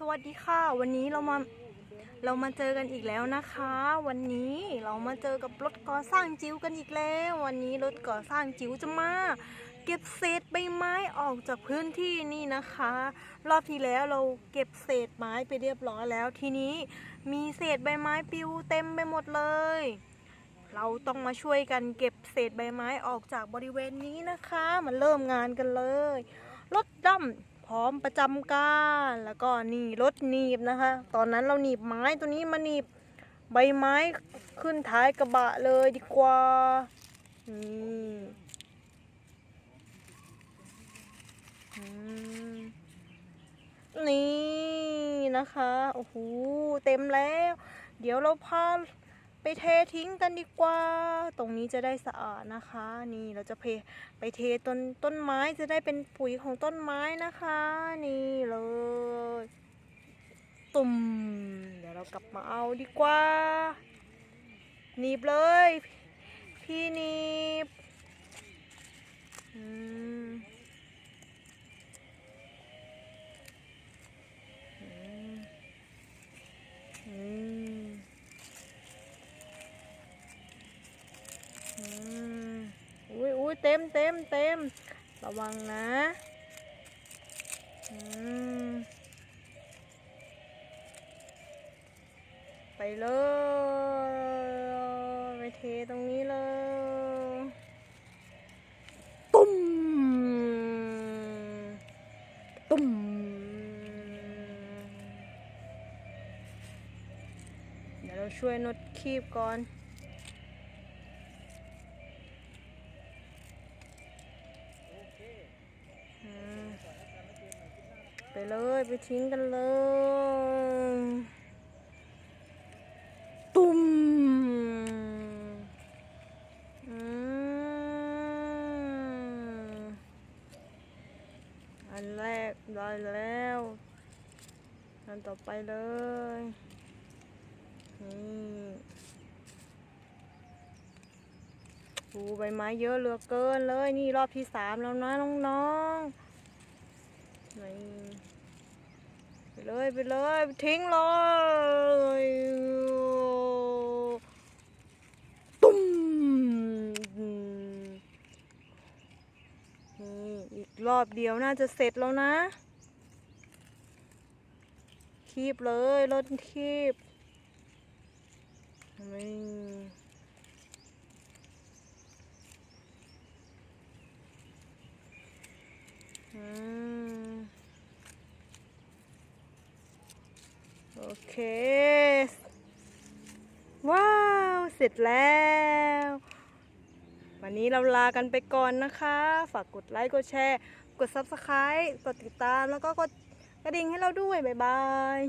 สวัสดีค่ะ วันนี้เรามาเรามาเจอกันอีกแล้วนะคะ วันนี้เรามาเจอกับรถก่อสร้างจิ๋วกันอีกแล้ว วันนี้รถก่อสร้างจิ๋วจะมาเก็บเศษใบไม้ออกจากพื้นที่นี่นะคะ รอบที่แล้วเราเก็บเศษไม้ไปเรียบร้อยแล้ว ทีนี้มีเศษใบไม้ปลิวเต็มไปหมดเลย เราต้องมาช่วยกันเก็บเศษใบไม้ออกจากบริเวณนี้นะคะมาเริ่มงานกันเลย รถดำ พร้อมประจำการแล้วก็นี่รถหนีบนะคะ ตอนนั้นเราหนีบไม้ตัวนี้มาหนีบใบไม้ขึ้นท้ายกระบะเลยดีกว่านี่นี่นะคะโอ้โหเต็มแล้ว เดี๋ยวเราพา ไปเททิ้งกันดีกว่า ตรงนี้จะได้สะอาดนะคะ นี่เราจะเพไปเทต้นต้นไม้จะได้เป็นปุ๋ยของต้นไม้นะคะ นี่เลย ตุ่มเดี๋ยวเรากลับมาเอาดีกว่าหนีบเลย พี่นีบอืมอืมอืม อุ้ยอุ้ยเต็มเต็มเต็มระวังนะไปเลยไปเทตรงนี้เลยตุ้มตุ้มเดี๋ยวเราช่วยนดคีบก่อน ไปเลยไปทิ้งกันเลย ตุ้มอันแรกได้แล้วอันต่อไปเลยนี่โอ้ใบไม้เยอะเหลือเกินเลย นี่รอบที่สามแล้วนะน้องๆ ไปเลยไปเลยทิ้งเลยตุ้มนี่อีกรอบเดียวน่าจะเสร็จแล้วนะ คีบเลยรถคีบนี่ เค ว้าว เสร็จแล้ว วันนี้เราลากันไปก่อนนะคะ ฝากกดไลค์ กดแชร์ กด Subscribe กดติดตามแล้วก็กดกระดิ่งให้เราด้วย บ๊ายบาย